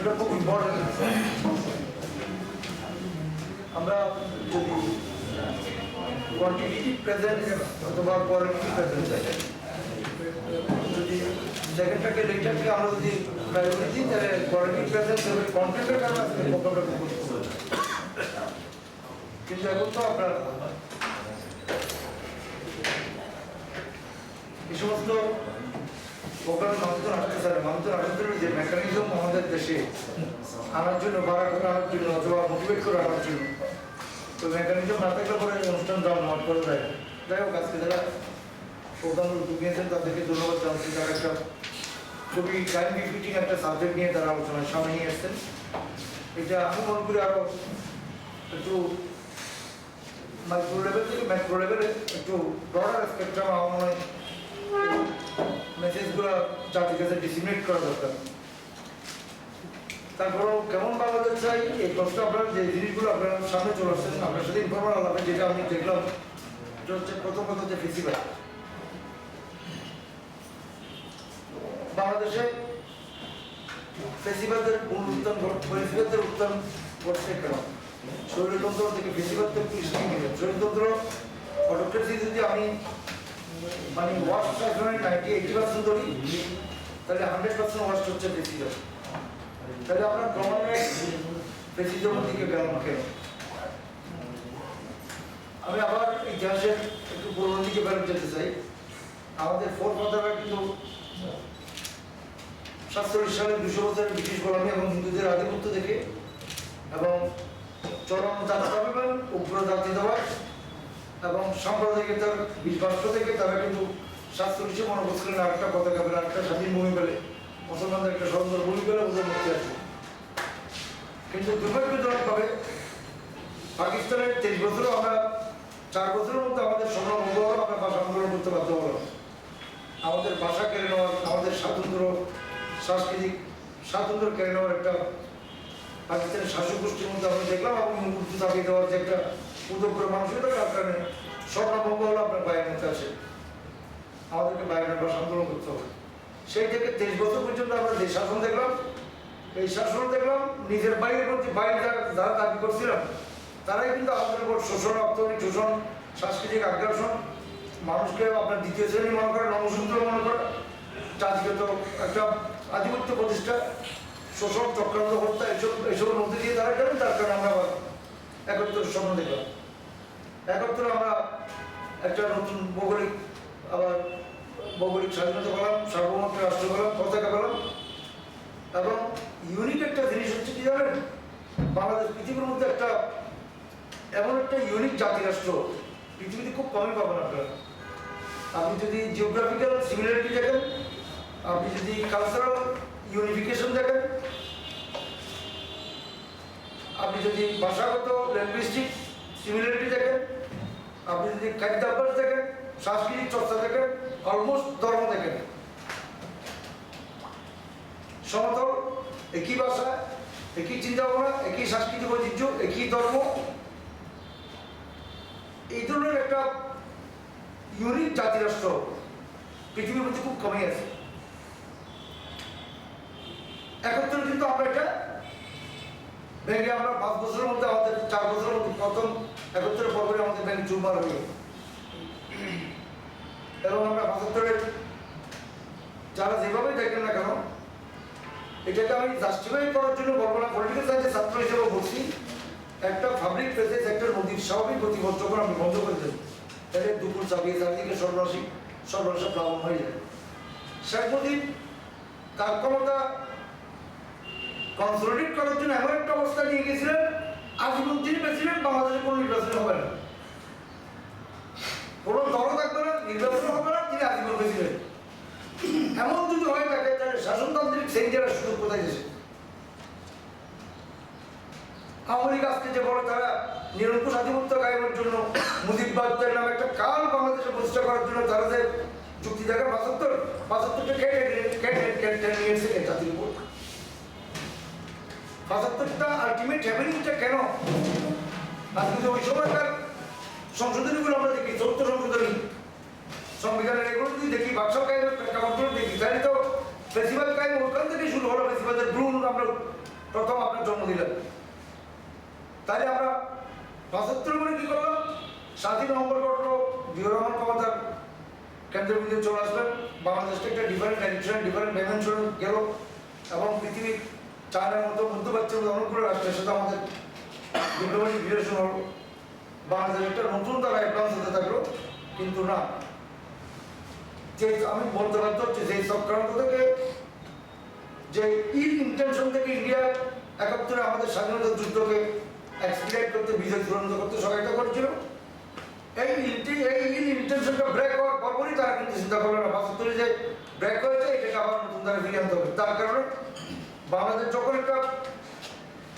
সেটা খুব ইম্পর্টেন্ট আমরা যদি কোয়ান্টিটিভ প্রেজেন্ট অথবা কোয়ালিটি প্রেজেন্ট দেখেন, যদি সেকেন্ডটাকে লেটারকে আমরা যদি প্রায়োরিটি দিই তাহলে কোয়ালিটি প্রেজেন্ট এবং কন্টেন্টের কারণে আজকে প্রোগ্রামটা। কিন্তু এখন তো আপনার এই সমস্ত প্রোগ্রাম মানুষজন আসতে চায় মানুষজন আসতে যে মেকানিজম আমাদের দেশে আনার জন্য বাড়া করে আনার জন্য, অথবা মোটিভেট করে আনার জন্য, তো মেকানিজম না থাকলে পরে অনুষ্ঠান যাওয়া নট করে দেয় যাই হোক, আজকে যারা প্রোগ্রাম ঢুকিয়েছেন তাদেরকে ধন্যবাদ জানাচ্ছি। তারা একটা খুবই টাইম রিপিটিং একটা সাবজেক্ট নিয়ে তারা আলোচনায় সামনে নিয়ে এসছেন। এটা আমি মনে করি আরও একটু মাইক্রো লেভেল থেকে ম্যাক্রো লেভেলে একটু ব্রডার স্পেকট্রাম আমার মনে হয়। মেসেজগুলো জাতির কাছে ডিসিমিনেট করা দরকার। তারপরেও কেমন বাংলাদেশ চাই? এই প্রশ্ন আপনার, যে জিনিসগুলো আপনার সামনে চলে আসছেন আপনার সাথে ইনফরমাল আলাপে যেটা আমি দেখলাম। হচ্ছে প্রথম কথা হচ্ছে ফেসিবাল বাংলাদেশে ফেসিবাদের উত্থান ফেসিবাদের উত্থান কেন? শরীরতন্ত্র থেকে ফেসিবাদ শরীরতন্ত্র অটোক্রেসি যদি আমি মানে ওয়াস্ট এখানে নাইনটি এইটি পার্সেন্ট ধরি তাহলে হান্ড্রেড পার্সেন্ট ওয়াস্ট হচ্ছে ফেসিজম তাহলে আপনার ক্রমান্বয়ে ফেসিজমের দিকে গেল কেন? আমি আবার ইতিহাসের একটু পুরোনো দিকে ফেরত যেতে চাই। আমাদের ফোর ফাদাররা কিন্তু সাতচল্লিশ সালে দুশো বছরের ব্রিটিশ গোলামি এবং হিন্দুদের আধিপত্য থেকে এবং চরম জাতীয়তাবাদ, উগ্র জাতীয়তাবাদ এবং সাম্প্রদায়িকতার বিশ্বস্ত থেকে তারা কিন্তু সাতচল্লিশে মনে করছিলেন আরেকটা পতাকা পেলে আরেকটা স্বাধীন ভূমি পেলে মুসলমানদের একটা সুন্দর ভূমি পেলে ওদের মুক্তি আছে কিন্তু দুর্ভাগ্যজনকভাবে পাকিস্তানের তেইশ বছরও আমরা, চার বছরের মধ্যে আমাদের স্বর্ণভঙ্গ হলো, আমরা ভাষা আন্দোলন করতে বাধ্য হলো আমাদের ভাষা কেড়ে নেওয়ার, আমাদের স্বাতন্ত্র সাংস্কৃতিক স্বাতন্ত্র কেড়ে নেওয়ার একটা পাকিস্তানের শাসক গোষ্ঠীর মধ্যে আমরা দেখলাম এবং উর্দু চাপিয়ে দেওয়ার যে একটা উদ্যোগ করে তার কারণে স্বর্ণভঙ্গ হলো আপনার মধ্যে আছে আমাদেরকে বাইরের ভাষা আন্দোলন করতে হবে। সেই থেকে তেইশ বছর পর্যন্ত আমরা যে শাসন দেখলাম, এই শাসন দেখলাম, নিজের বাইরের প্রতি বাইরে যারা দাবি করছিলাম, তারাই কিন্তু আমাদের উপর শোষণ, অর্থনৈতিক শোষণ, সাংস্কৃতিক আগ্রাসন, মানুষকে আপনার দ্বিতীয় শ্রেণি মনে করে নমসূত্র মনে করে জাতিগত একটা আধিপত্য প্রতিষ্ঠা, শোষণ, চক্রান্ত, হত্যা, এসব এসবের মধ্যে দিয়ে তারা গেলেন, তার কারণে আমরা একত্র স্বপ্ন দেখলাম। একত্র আমরা একটা নতুন ভৌগোলিক, আবার ভৌগোলিক স্বাধীনতা পেলাম, সার্বভৌমত্ব রাষ্ট্র পেলাম, পতাকা পেলাম। এবং ইউনিক একটা জিনিস হচ্ছে কি জানেন? বাংলাদেশ পৃথিবীর মধ্যে একটা এমন একটা ইউনিক জাতি রাষ্ট্র, পৃথিবীতে খুব কমই পাবেন আপনারা। আপনি যদি জিওগ্রাফিক্যাল সিমিলারিটি দেখেন, আপনি যদি কালচারাল ইউনিফিকেশন দেখেন, আপনি যদি ভাষাগত ল্যাঙ্গুইস্টিক সিমিলারিটি দেখেন আপনি যদি খাদ্যাভ্যাস দেখেন সাংস্কৃতিক চর্চা দেখেন অলমোস্ট ধর্ম দেখেন। সমতল একই ভাষা, একই চিন্তা ভাবনা একই সাংস্কৃতিক ঐতিহ্য, একই ধর্ম। এই ধরনের একটা ইউনিক জাতিরাষ্ট্র পৃথিবীর মধ্যে খুব কমই আছে। একত্রে কিন্তু আমরা এটা ভেঙে আমরা পাঁচ বছরের মধ্যে আমাদের চার বছরের মধ্যে প্রথম একত্রের পর্বে আমাদের ভেঙে চুরমার হয়ে এবং আমরা পঁচাত্তরের যারা যেভাবে দেখেন না কেন, এটাকে আমি জাস্টিফাই করার জন্য বলব না পলিটিক্যাল সায়েন্সের ছাত্র হিসেবে বলছি, একটা পাবলিক প্লেসে একটা নদীর স্বাভাবিক গতিপথ যখন আপনি বন্ধ করে দেন তাহলে দুপুর চাপিয়ে চারদিকে সর্বনাশী সর্বনাশা প্লাবন হয়ে যায় শেখ মুজিব তার ক্ষমতা কনসোলিডেট করার জন্য এমন একটা অবস্থা নিয়ে গেছিলেন আজীবন তিনি প্রেসিডেন্ট বাংলাদেশে কোনো নির্বাচন হবে না কোনো দল থাকবে না নির্বাচন হবে না তিনি আজীবন প্রেসিডেন্ট এমন যদি হয়ে থাকে তাহলে শাসনতান্ত্রিক সেন্টারের সুযোগ কোথায় গেছে আওয়ামী আজকে যে বলে তারা নিরঙ্কুশ আধিপত্য কায়েমের জন্য মুজিববাদের নামে একটা কাল বাংলাদেশে প্রতিষ্ঠা করার জন্য তারা যে চুক্তি দেখা বাসত্তর বাসত্তরটা কেটে কেটে কেটে নিয়েছে জাতির উপর বাসত্তরটা আলটিমেট হ্যাপেনিংটা কেন? আজকে ওই সময়কার সংশোধনীগুলো আমরা দেখি চৌদ্দ সংশোধনী। সংবিধানের এগুলো যদি দেখি বাক্সা কায়েমের প্রেক্ষাপটগুলো দেখি। তাহলে তো ফেস্টিভ্যাল টাইম ওখান থেকে শুরু হলো ফেস্টিভ্যালের ব্রুন আমরা প্রথম আপনার জন্ম দিলাম। তাই আমরা পঁচাত্তর করে কি করলাম? সাতই নভেম্বর ঘটলো জিও রহমান ক্ষমতার কেন্দ্রবিন্দু চলে আসলেন। বাংলাদেশটা একটা ডিফারেন্ট ডাইরেকশন ডিফারেন্ট ডাইমেনশন গেল এবং পৃথিবীর চায়নার মতো মধ্যপ্রাচ্যের মতো অনেকগুলো রাষ্ট্রের সাথে আমাদের ডিপ্লোম্যাটিক রিলেশন হলো। বাংলাদেশ একটা নতুন তারা অ্যাডভান্স হতে থাকল, কিন্তু না। যে আমি বলতে বাধ্য হচ্ছি, যে চক্রান্ত থেকে, যে ইল ইন্টেনশন থেকে ইন্ডিয়া একাত্তরে আমাদের স্বাধীনতা যুদ্ধকে এক্সপিরিয়েট করতে, বিজয় চূড়ান্ত করতে সহায়তা করেছিল। এই ইন্টি- এই ইল ইন্টেনশনটা ব্রেক হওয়ার পরপরই তারা কিন্তু চিন্তা করল না। বাস্তবে যে ব্রেক হয়েছে, এটাকে আবার নতুন তারা ফিরিয়ে আনতে হবে। তার কারণে বাংলাদেশ যখন একটা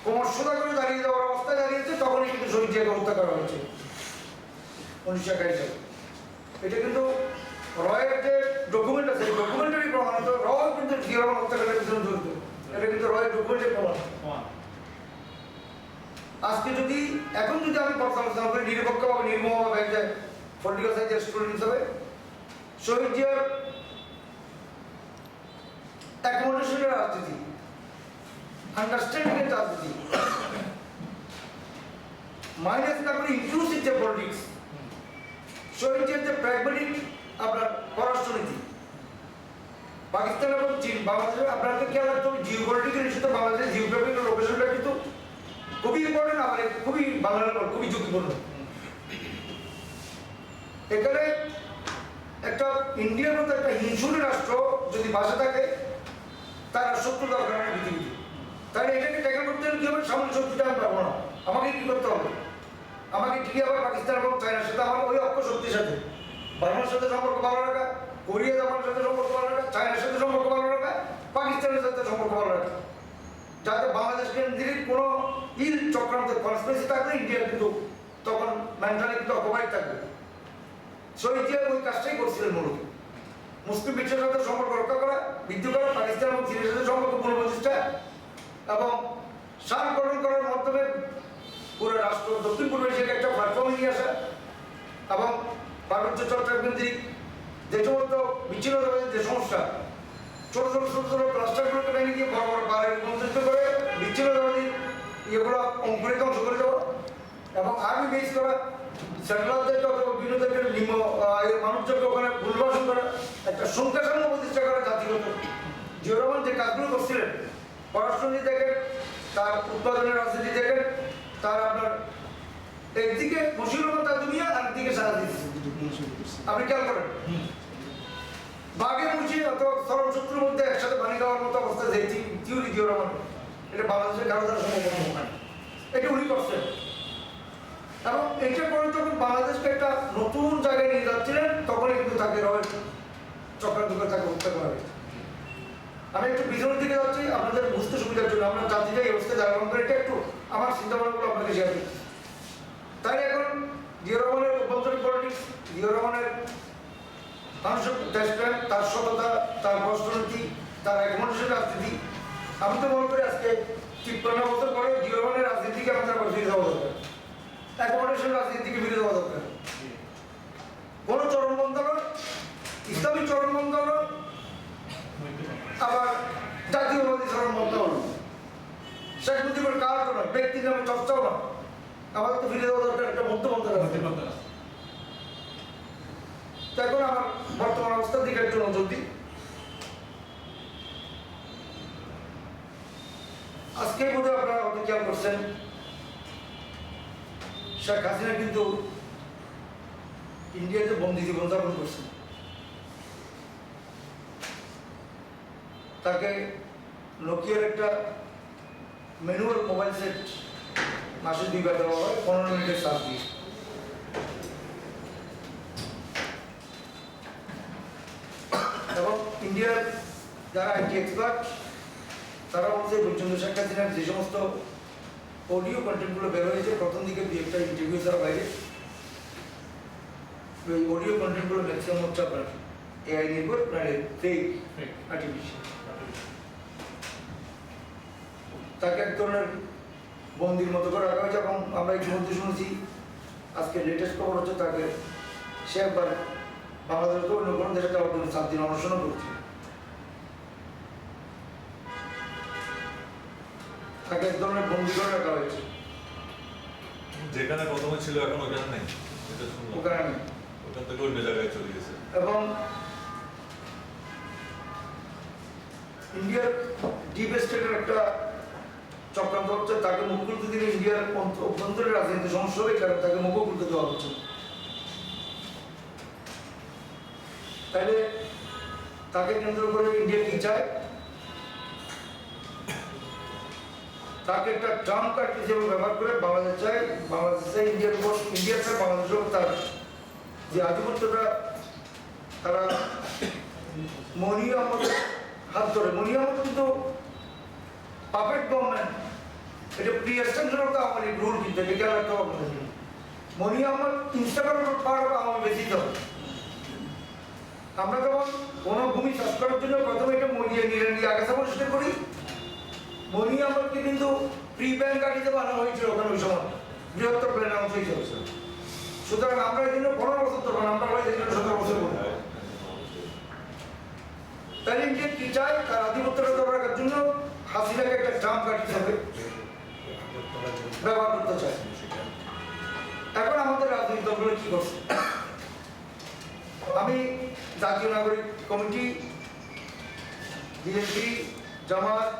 ক্রমশতা করে দাঁড়িয়ে যাওয়ার অবস্থায় দাঁড়িয়েছে, তখনই কিন্তু শহীদ জিয়াকে হত্যা করা হয়েছে। উনিশশো একাশি সালে। এটা কিন্তু রয়ের যে ডকুমেন্ট আছে ডকুমেন্টারি প্রমাণিত। র কিন্তু জিয়া হত্যাকাণ্ডের পিছনে জড়িত। এটা কিন্তু রয়ের ডকুমেন্টের প্রমাণ। আজকে যদি, এখন যদি আমি পর্যালোচনা করি নিরপেক্ষভাবে, নির্মমভাবে যে পলিটিক্যাল সায়েন্সের স্টুডেন্ট হিসাবে, শহীদ জিয়ার অ্যাকোমোডেশনের রাজনীতি। আন্ডারস্ট্যান্ডিং এর রাজনীতি মাইনাস তারপরে ইনক্লুসিভ যে পলিটিক্স জিয়ার যে প্র্যাগমেটিক আপনার পররাষ্ট্রনীতি। পাকিস্তান এবং চীন বাংলাদেশে আপনাকে খেয়াল রাখতে হবে জিও পলিটিক্যাল ইস্যুতে লোকেশনটা কিন্তু খুবই ইম্পর্টেন্ট আবার খুবই উপর খুবই ঝুঁকিপূর্ণ। এখানে একটা ইন্ডিয়ার মতো একটা হিংসুরি রাষ্ট্র যদি বাসা থাকে, তার শত্রু দরকার পৃথিবীতে তাহলে এটাকে ট্যাকেল করতে হলে কি হবে সামনে শত্রুটা আমি পাবো না? আমাকে কি করতে হবে? আমাকে ঠিকই আবার পাকিস্তান এবং চায়নার সাথে আমার ওই অক্ষ শক্তির সাথে। বার্মার সাথে সম্পর্ক ভালো রাখা, কোরিয়া, জাপানের সাথে সম্পর্ক ভালো রাখা, চায়নার সাথে সম্পর্ক ভালো রাখা, পাকিস্তানের সাথে সম্পর্ক ভালো রাখা। যাতে বাংলাদেশ কেন্দ্রিক কোনো ইল চক্রান্ত কনস্পিরেসি থাকলে ইন্ডিয়া কিন্তু তখন মেন্টালি কিন্তু অকুপাইড থাকবে। শহীদ জিয়া ওই কাজটাই করছিলেন মূলত। মুসলিম বিশ্বের সাথে সম্পর্ক রক্ষা করা বৃদ্ধি করা, পাকিস্তান এবং চীনের সাথে সম্পর্ক পুনঃপ্রতিষ্ঠা এবং সার গঠন করার মাধ্যমে পুরো রাষ্ট্র দক্ষিণ পূর্ব এশিয়াকে একটা প্ল্যাটফর্মে নিয়ে আসা এবং পার্বত্য চট্টগ্রাম কেন্দ্রিক যে সমস্ত বিচ্ছিন্নতাবাদের যে সমস্যা ছোট ছোট ছোট ছোট প্লাস্টারগুলোকে ভেঙে দিয়ে বড় বড় পাহাড়ে রূপান্তরিত করে বিচ্ছিন্নতাবাদী ইয়েগুলো অঙ্কুরে ধ্বংস করে দেওয়া এবং আর্মি বেস করা সেন্ট্রালদেরকে অথবা বিনোদেরকে নিম্ন মানুষজনকে ওখানে পুনর্বাসন করা, একটা সংখ্যাসাম্য প্রতিষ্ঠা করা জাতিগত। জিও রহমান যে কাজগুলো করছিলেন পররাষ্ট্রনীতি দেখেন তার উৎপাদনের রাজনীতি দেখেন তার আপনার একদিকে মুসিলতা দুনিয়া আর একদিকে সারা আপনি খেয়াল করেন? বাঘে মুচি অথবা সরল শত্রুর মধ্যে একসাথে পানি খাওয়ার মতো অবস্থা যে থিওরি জিও রহমান এটা বাংলাদেশের কারও দ্বারা সম্ভব নয় এটা উনি করছেন। এবং এটা করে যখন বাংলাদেশকে একটা নতুন জায়গায় নিয়ে যাচ্ছিলেন, তখনই কিন্তু তাকে রয়ের চক্রান্ত করে তাকে হত্যা করা হয়েছে। আমি একটু পিছনের দিকে যাচ্ছি, আপনাদের বুঝতে সুবিধার জন্য। আমরা জাতিটা এই অবস্থায় দাঁড়ালাম করে এটা একটু আমার চিন্তা ভাবনাগুলো আপনাকে শেয়ার করছি। তাই এখন জিও রহমানের অভ্যন্তরীণ পলিটিক্স জিও রহমানের মানুষের দেশপ্রেম, তার সততা, তার রাষ্ট্রনীতি তার একমনুষের রাজনীতি। আমি তো মনে করি আজকে তিপ্পান্ন বছর পরে জিও রহমানের রাজনীতিকে আমাদের আবার ফিরে যাওয়া দরকার। একমনুষের রাজনীতিকে ফিরে যাওয়া দরকার। কোনো চরমবন্ধ নয় ইসলামী চরমবন্ধ নয় আবার জাতীয়বাদী শেখ মুজিবের কাজ নয় ব্যক্তির নামে চর্চাও নয় আমাদের তো ফিরে যাওয়া দরকার একটা তো এখন আমার বর্তমান অবস্থার দিকে একটু নজর দিই আজকে বোধহয় আপনারা হয়তো খেয়াল করছেন শেখ হাসিনা কিন্তু ইন্ডিয়াতে বন্দি জীবন যাপন করছেন। তাকে নোকিয়ার একটা ম্যানুয়াল মোবাইল সেট মাসে দুইবার দেওয়া হয়, পনেরো মিনিটের চার্জ দিয়ে। এবং ইন্ডিয়ার যারা আইটি এক্সপার্ট তারা বলছে বৈচন্দ্র শেখ হাসিনার যে সমস্ত অডিও কন্টেন্টগুলো বের হয়েছে, প্রথম দিকে দুই একটা ইন্টারভিউ ছাড়া বাইরে। ওই অডিও কন্টেন্টগুলো ম্যাক্সিমাম হচ্ছে আপনার এআই নির্ভর মানে ফেক আর্টিফিশিয়াল তাকে এক ধরনের বন্দির মতো করে রাখা হয়েছে এবং আমরা ইতিমধ্যে শুনেছি আজকে লেটেস্ট খবর হচ্ছে তাকে সে একবার বাংলাদেশকে অন্য কোনো দেশে যাওয়ার জন্য শান্তির অনশনও করছে। তাকে এক ধরনের বন্দি করে রাখা হয়েছে। যেখানে প্রথমে ছিল এখন ওখানে নেই। ওখানে ওখান থেকে অন্য জায়গায় চলে গেছে। এবং ইন্ডিয়ার ডিপ স্টেটের একটা চক্রান্ত হচ্ছে, তাকে মুখ খুলতে দিলে ইন্ডিয়ার অভ্যন্তরীণ রাজনীতি সমস্যা হবে কারণে তাকে মুখ খুলতে দেওয়া হচ্ছে। তাহলে তাকে কেন্দ্র করে ইন্ডিয়া কি চায় তাকে একটা ট্রাম্প কার্ড হিসেবে ব্যবহার করে বাংলাদেশ চায় বাংলাদেশ চায় ইন্ডিয়ার উপর ইন্ডিয়ার চায় বাংলাদেশের উপর তার যে আধিপত্যটা, তারা মনি আহমদের হাত ধরে মনি আহমদ কিন্তু পারফেক্ট গভর্নমেন্ট এটা pre extension of the Awami League rule কিন্তু এটা রাখতে হবে মনি আহমদ ইনস্টাগ্রাম পাওয়ার আওয়ামী বেশি তো। আমরা যখন কোনো ভূমি চাষ করার জন্য প্রথমে এটা মরিয়ে নিয়ে নিয়ে আগে সাপোর্ট করি। মনি আহমদকে কিন্তু প্রি ব্যাংক গাড়িতে বানানো হয়েছিল ওখানে ওই সময় বৃহত্তর প্ল্যান অংশ হিসেবে সুতরাং আমরা এই জন্য পনেরো বছর ধরবো না, আমরা এই জন্য সতেরো বছর তাহলে ইন্ডিয়া কি চায়? তার আধিপত্যটা ধরে রাখার জন্য হাসিনাকে একটা ব্যবহার করতে এখন আমাদের রাজনৈতিক দলগুলো কি করছে? আমি জাতীয় নাগরিক কমিটি, বিএনপি, জামাত,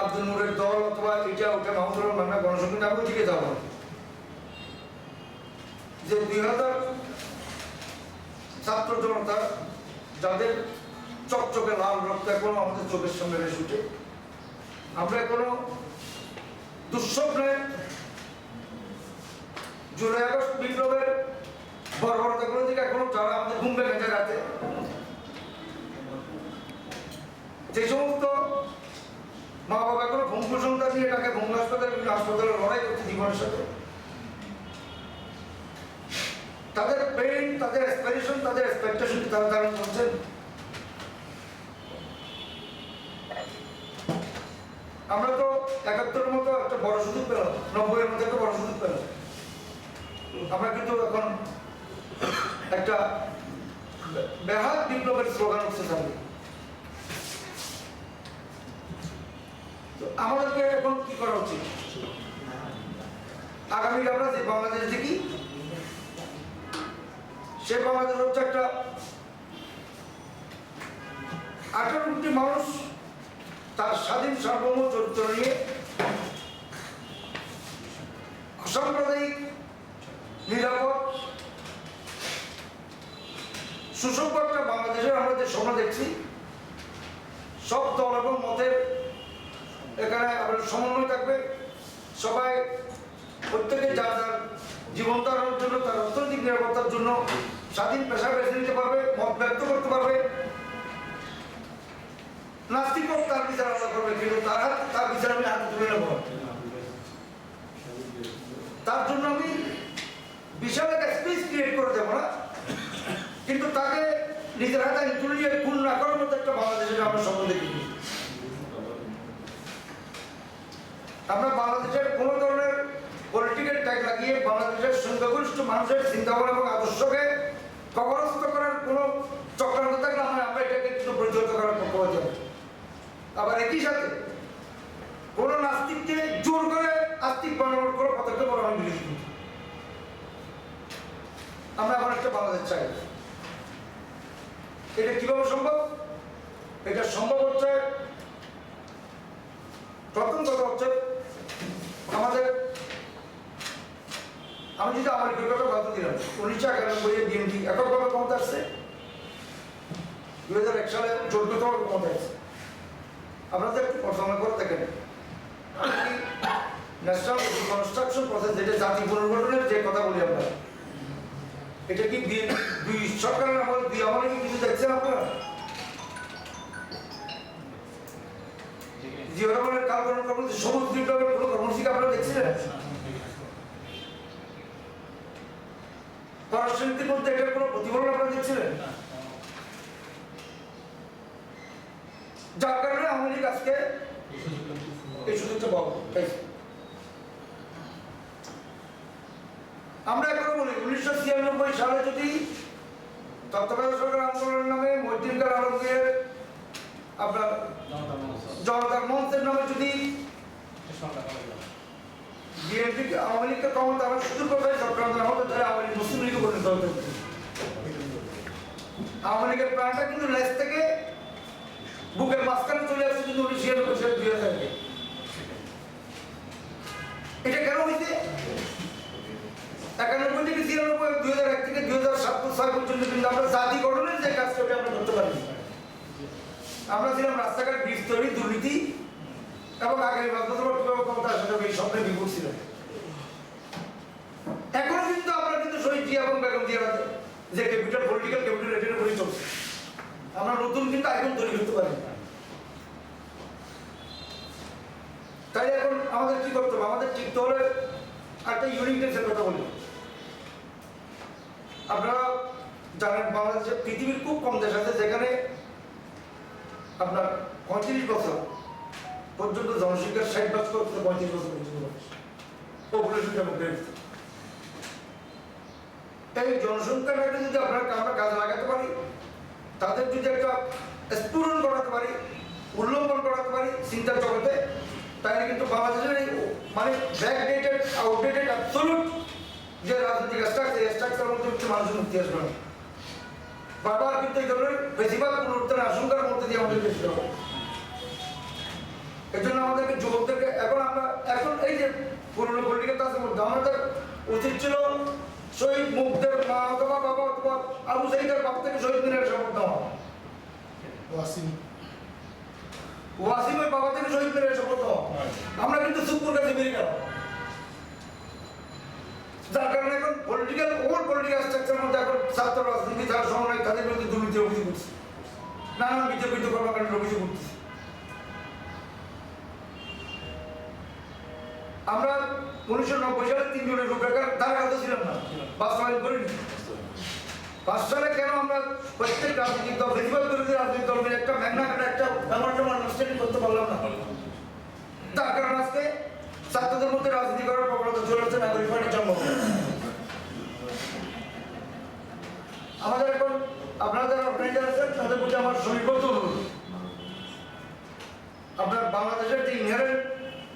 আব্দুল নূরের দল অথবা এটা ওটা মাহমুদুর রহমান গণসংখ্যা আমি ওদিকে যাব যে দুই হাজার ছাত্র জনতা, যাদের চকচকে লাল রক্ত এখনও আমাদের চোখের সামনে ভেসে উঠে আমরা এখনও দুঃস্বপ্নে জুলাই আগস্ট বিপ্লবের দিকে এখনও যারা আমাদের ঘুম ভেঙে রাতে, যে সমস্ত মা বাবা এখনও ভঙ্গু সন্তান তাকে হাসপাতালে, বিভিন্ন হাসপাতালে লড়াই করছে জীবনের সাথে। তাদের পেইন তাদের এক্সপেকটেশন তাদের এক্সপেকটেশন তারা ধারণ করছেন আমরা তো একাত্তরের মতো একটা বড় সুযোগ পেলাম নব্বইয়ের মধ্যে একটা বড় সুযোগ পেলাম। আমরা কিন্তু এখন একটা বেহাত বিপ্লবের স্লোগান উঠছে সামনে। আমাদেরকে এখন কি করা উচিত? আগামী আমরা যে বাংলাদেশ দেখি সে বাংলাদেশ হচ্ছে একটা আঠারো কোটি মানুষ, তার স্বাধীন সার্বভৌম চরিত্র নিয়ে অসাম্প্রদায়িক নিরাপদ একটা বাংলাদেশের আমরা যে স্বপ্ন দেখছি, সব দল এবং মতের এখানে আপনার সমন্বয় থাকবে। সবাই প্রত্যেকে যা যার জীবন ধারণের জন্য, তার অর্থনৈতিক নিরাপত্তার জন্য স্বাধীন পেশা বেছে নিতে পারবে, মত ব্যক্ত করতে পারবে। নাস্তিক তার বিচার আলাদা করবে, কিন্তু তার তার বিচার আমি হাতে তুলে নেব। তার জন্য আমি বিশাল একটা স্পেস ক্রিয়েট করে দেবো না। কিন্তু তাকে নিজের হাতে আমি খুন না করার মতো একটা বাংলাদেশের আমরা স্বপ্ন দেখি আমরা বাংলাদেশের কোনো ধরনের পলিটিক্যাল ট্যাগ লাগিয়ে বাংলাদেশের সংখ্যাগরিষ্ঠ মানুষের চিন্তাভাবনা এবং আদর্শকে কবরস্থ করার কোনো চক্রান্ত থাকলে আমরা আমরা এটাকে কিন্তু প্রতিহত করার পক্ষ হতে হবে আবার একই সাথে কোন নাস্তিককে জোর করে আস্তিক বানানোর কোনো পদক্ষেপ আমরা আমি বিরোধী করি। এখন বাংলাদেশ চাই। এটা কীভাবে সম্ভব? এটা সম্ভব হচ্ছে প্রথম কথা হচ্ছে আমাদের আমি যদি আমার বিভাগে বাদ দিলাম উনিশশো একানব্বই বিএনপি এককভাবে ক্ষমতা আসছে। দু হাজার এক সালে চোদ্দতম ক্ষমতা আসছে। আপনাদের একটু পর্যালোচনা করে দেখেন। ন্যাশনাল কনস্ট্রাকশন প্রসেস যেটা জাতি পুনর্গঠনের যে কথা বলি আমরা এটা কি দুই সরকারের আমলে? দুই আমলে কি কিছু দেখছেন আপনারা? জিও সবুজ বিপ্লবের কোনো কর্মসূচি আপনারা দেখছিলেন পররাষ্ট্রনীতির মধ্যে এটার কোনো প্রতিফলন আপনারা দেখছিলেন যার কারণে লীগ আজকে এই সুযোগটা পাবো পেয়েছে। আমরা এখনও বলি উনিশশো ছিয়ানব্বই সালে যদি তত্ত্বাবধায়ক সরকার আন্দোলনের নামে মহিউদ্দিন আলমগীরের আপনার জনতার মঞ্চের নামে যদি বিএনপি আওয়ামী লীগকে ক্ষমতা আবার সুযোগ করবে চক্রান্ত হতে তাহলে আওয়ামী লীগ মুসলিম লীগও পরিণত পারে। আওয়ামী লীগের প্রাণটা কিন্তু লেজ থেকে বুকের মাঝখানে চলে আসছে কিন্তু উনিশ ছিয়ানব্বই সালে দুই হাজার এটা কেন হয়েছে একানব্বই থেকে ছিয়ানব্বই দুই হাজার এক থেকে দুই হাজার সাত ছয় পর্যন্ত কিন্তু আমরা জাতি গঠনের যে কাজটা ওটা আমরা করতে পারি আমরা ছিলাম রাস্তাঘাট ব্রিজ তৈরি, দুর্নীতি এবং আগামী পাঁচ বছর কীভাবে ক্ষমতা আসবে এই স্বপ্নের বিপুল ছিল। এখনও কিন্তু আমরা কিন্তু শহীদ জিয়া এবং বেগম জিয়ার যে ক্যাপিটাল পলিটিক্যাল ক্যাপিটাল এটার উপরেই চলছে আমরা নতুন কিন্তু আইকন তৈরি করতে পারি। তাই এখন আমাদের কি করতে হবে? আমাদের ঠিক হলে একটা ইউনিকনেসের কথা বলি। আপনারা জানেন বাংলাদেশে পৃথিবীর খুব কম দেশ আছে যেখানে আপনার পঁয়ত্রিশ বছর পর্যন্ত জনসংখ্যার ষাট বছর করতে পঁয়ত্রিশ বছর পর্যন্ত পপুলেশনটা মুখে এই জনসংখ্যাটাকে যদি আপনার আমরা কাজে লাগাতে পারি, তাদের যদি একটা স্ফুরণ করাতে পারি উল্লঙ্ঘন করাতে পারি চিন্তার জগতে, তাহলে কিন্তু বাংলাদেশের মানে ব্যাকডেটেড আউটডেটেড অ্যাবসলুট যে রাজনৈতিক স্ট্রাকচার স্ট্রাকচার মধ্যে হচ্ছে মানুষের মুক্তি আসবে না। বারবার কিন্তু এই ধরনের বেশিরভাগ পুনরুত্থানের আশঙ্কার মধ্যে দিয়ে আমাদের হবে এই জন্য আমাদেরকে যুবকদেরকে এখন আমরা এখন এই যে পুরনো পলিটিক্যাল কাজের মধ্যে আমাদের উচিত ছিল শহীদ মুখদের মা অথবা বাবা অথবা আবু সাইদের বাপ থেকে শহীদ মিনারের শপথ দেওয়া ওয়াসিমের বাবা থেকে শহীদ মিনারের শপথ দেওয়া আমরা কিন্তু সুপুর কাছে বেরিয়ে গেলাম। যার কারণে এখন পলিটিক্যাল ওভার পলিটিক্যাল স্ট্রাকচারের মধ্যে এখন ছাত্র রাজনীতি যারা সমন্বয়, তাদের বিরুদ্ধে দুর্নীতির অভিযোগ উঠছে। নানান বিতর্কিত কর্মকাণ্ডের অভিযোগ উঠছে। আমরা উনিশশো নব্বই সালে তিনজনের রূপরেখার ধারা কাছে ছিলাম না। বাস্তবায়ন করিনি। পাঁচ সালে কেন আমরা প্রত্যেক রাজনৈতিক দল বেশিরভাগ বিরোধী রাজনৈতিক দল মিলে একটা ম্যাগনাঘাটে একটা মেমোরেন্ডাম করতে পারলাম না। তার কারণ আজকে ছাত্রদের মধ্যে রাজনীতি করার প্রবণতা চলে আসছে নাগরিক পার্টির জন্ম আমাদের এখন আপনারা যারা অর্গানাইজার আছেন তাদের প্রতি আমার অনুরোধ। আপনার বাংলাদেশের যে ইনহারেন্ট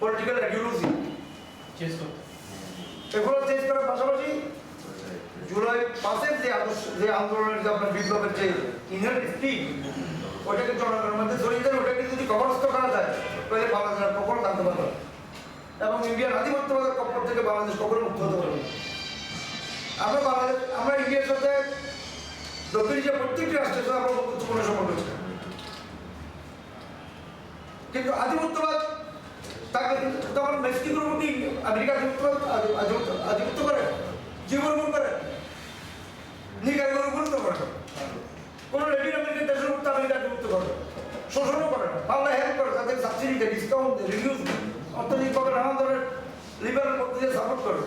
পলিটিক্যাল আইডিওলজি এগুলো চেঞ্জ করার পাশাপাশি জুলাই পাঁচের যে আদর্শ যে আন্দোলনের যে আপনার বিপ্লবের যে ইনহারেন্ট স্পিড ওটাকে জনগণের মধ্যে জড়িয়ে দেন ওটাকে যদি কবরস্থ করা যায় তাহলে বাংলাদেশের কখনো থাকতে পারবে। এবং ইন্ডিয়ার আধিপত্যবাদের কপর থেকে বাংলাদেশ কখনো মুক্ত হতে পারবে আমরা বাংলাদেশ, আমরা ইন্ডিয়ার সাথে দক্ষিণ এশিয়ার প্রত্যেকটি রাষ্ট্রের সাথে আমরা গুরুত্বপূর্ণ সম্পর্ক আছে কিন্তু আধিপত্যবাদ তাকে তখন মেক্সিকোর প্রতি আমেরিকা আধিপত্যবাদ আধি- আধিপত্য- করে? জীবন করে? নিকারের উপর তো করে। কোনো ল্যাটিন আমেরিকান দেশের উপর আমেরিকা আধিপত্য করে। শোষণও করে না। বাংলা হেল্প করে, তাদের সাবসিডি দেয় ডিসকাউন্ট রিডিউস অর্থনৈতিকভাবে নানান ধরনের লিবারেল পদ্ধতি সাপোর্ট করে।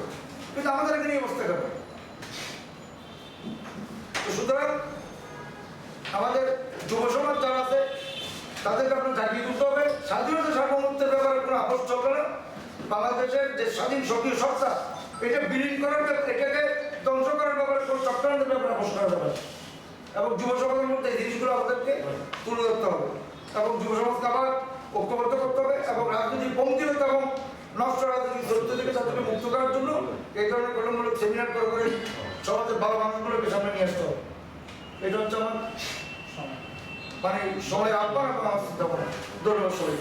কিন্তু আমাদের এখানে অবস্থা করে তো সুতরাং আমাদের যুব সমাজ যারা আছে, তাদেরকে আপনার জাগিয়ে তুলতে হবে। স্বাধীনতা সার্বভৌমত্বের ব্যাপারে কোনো আপোষ চলবে না। বাংলাদেশের যে স্বাধীন সক্রিয় সত্তা, এটা বিলীন করার এটাকে ধ্বংস করার ব্যাপারে কোনো চক্রান্তের ব্যাপারে আপোষ করা যাবে এবং যুব সমাজের মধ্যে এই জিনিসগুলো আমাদেরকে তুলে ধরতে হবে। এবং যুব সমাজকে আবার ঐক্যবদ্ধ করতে হবে এবং রাজনৈতিক পঙ্কিলতা এবং নষ্ট রাজনৈতিক সত্য থেকে তাদেরকে মুক্ত করার জন্য এই ধরনের গঠনমূলক সেমিনার করে করে সমাজের ভালো মানুষগুলোকে সামনে নিয়ে আসতে হবে। এটা হচ্ছে আমার মানে সময়ের আহ্বান এবং আমার চিন্তা করা ধন্যবাদ সবাই